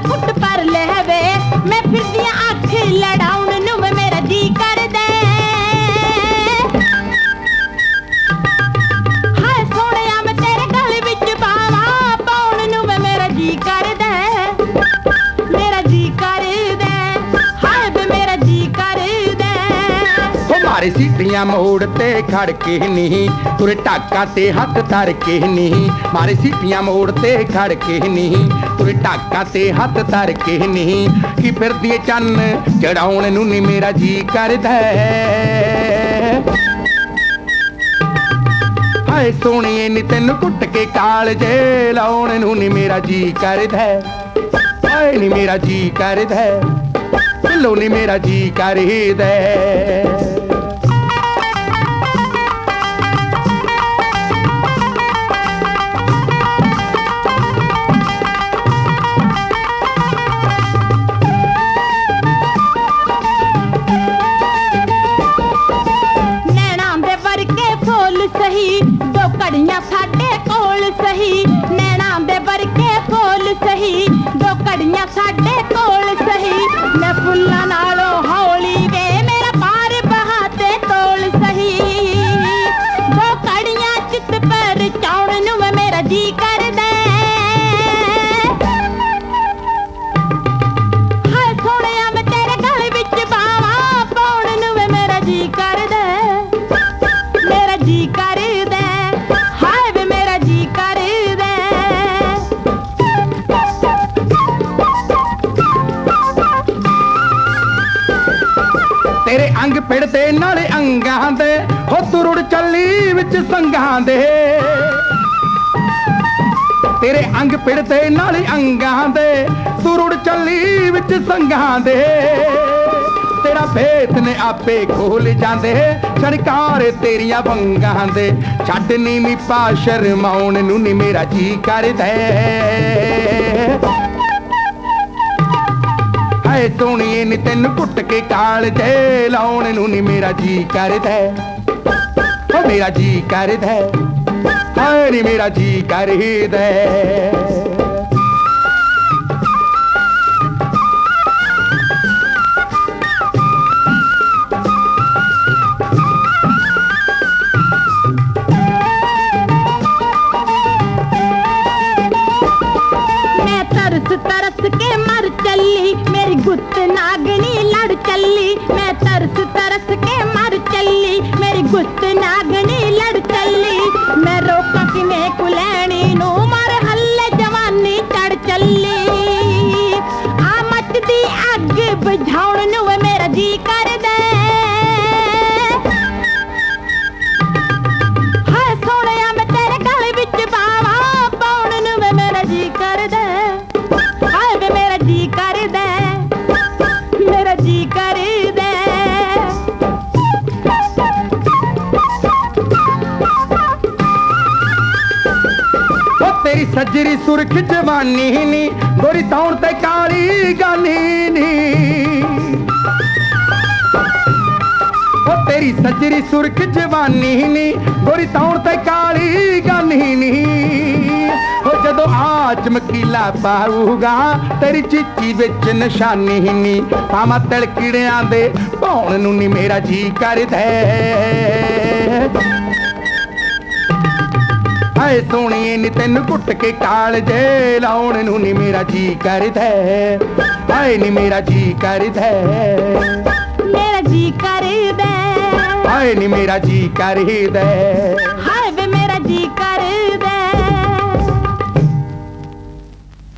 Good ਮਾਰੇ ਸੀਟੀਆਂ ਮੋੜ ਤੇ ਖੜ ਕੇ ਨਹੀਂ ਤੁਰੇ ਢਾਕਾਂ ਤੇ ਹੱਥ ਧਰ ਕੇ ਨਹੀਂ ਮਾਰੇ ਸੀਟੀਆਂ ਮੋੜ ਤੇ ਖੜ ਕੇ ਨਹੀਂ ਤੁਰੇ ਢਾਕਾਂ ਤੇ ਹੱਥ ਧਰ ਕੇ ਨਹੀਂ ਕੀ ਫਿਰਦੀ ਏ ਚੰਨ ਚੜਾਉਣ ਨੂੰ ਨਹੀਂ ਮੇਰਾ ਜੀ ਕਰਦਾ। ਹਾਏ ਸੋਹਣੀਏ, ਨੀ ਤੈਨੂੰ ਕੁੱਟ ਕੇ ਕਾਲਜੇ ਲਾਉਣ ਨੂੰ ਨੀ ਮੇਰਾ ਜੀ ਕਰਦਾ। ਹੈ। ਹਾਏ ਨੀ ਮੇਰਾ ਜੀ ਕਰਦਾ। ਹੈ। ਨੀ ਮੇਰਾ ਜੀ ਕਰਦਾ। ਅੰਗ ਪਿੜਦੇ ਨਾਲੇ ਅੰਗਾਂ ਦੇ, ਹੋ ਤੁਰੜ ਚੱਲੀ ਵਿੱਚ ਸੰਗਾਂ ਦੇ। ਤੇਰੇ ਅੰਗ ਪਿੜਦੇ ਨਾਲੇ ਅੰਗਾਂ ਦੇ, ਤੁਰੜ ਚੱਲੀ ਵਿੱਚ ਸੰਗਾਂ ਦੇ। ਤੇਰਾ ਭੇਤ ਨੇ ਆਪੇ ਖੋਲ ਜਾਂਦੇ, ਛਣਕਾਰ ਤੇਰੀਆਂ ਵੰਗਾਂ ਦੇ। ਛੱਡ ਨੀਵੀਂ ਪਾ ਸ਼ਰਮਾਉਣ ਨੂੰ ਨੀ ਮੇਰਾ ਜੀ ਕਰਦਾ। ਹਾਏ ਸੋਹਣੀਏ ਨੀ ਤੈਨੂੰ ਕੁੱਟ ਕੇ ਕਾਲ ਜੇ ਲਾਉਣ ਨੂੰ ਨੀ ਮੇਰਾ ਜੀ ਕਰਦਾ ਓ ਮੇਰਾ ਜੀ ਕਰਦਾ ਹੈ। ਹਾਏ ਨੀ ਮੇਰਾ ਜੀ ਕਰਦਾ ਕਰਦਾ ਹਾਏ ਵੇ ਮੇਰਾ ਜੀ ਕਰਦਾ ਮੇਰਾ ਜੀ ਕਰਦਾ ਓ ਤੇਰੀ ਸੱਜਰੀ ਸੁਰਖ ਜਵਾਨੀ ਨੀ, ਗੋਰੀ ਤੌਣ ਤੇ ਕਾਲੀ ਗਾਨੀ ਨੀ। ਓ ਤੇਰੀ ਸੱਜਰੀ ਸੁਰਖ ਜਵਾਨੀ ਨੀ, ਗੋਰੀ ਤੌਣ ਤੇ ਕਾਲੀ ਚਮਕੀਲਾ ਪਾਊਗਾ ਤੇਰੀ ਚੀਚੀ ਵਿੱਚ ਨਿਸ਼ਾਨੀ ਨੀ ਪਾਵਾਂ ਤਲਕੜਿਆਂ ਦੇ ਭੌਣ ਨੂੰ ਨੀ ਮੇਰਾ ਜੀ ਕਰਦਾ। ਹਾਏ ਸੋਹਣੀਏ ਨੀ ਤੈਨੂੰ ਕੁੱਟ ਕੇ ਕਾਲ ਜੇ ਲਾਉਣ ਨੂੰ ਨੀ ਮੇਰਾ ਜੀ ਕਰਦਾ। ਹਾਏ ਨੀ ਮੇਰਾ ਜੀ ਕਰਦਾ। ਮੇਰਾ ਜੀ ਕਰਦਾ ਹਾਏ ਨੀ ਮੇਰਾ ਜੀ ਕਰਦਾ।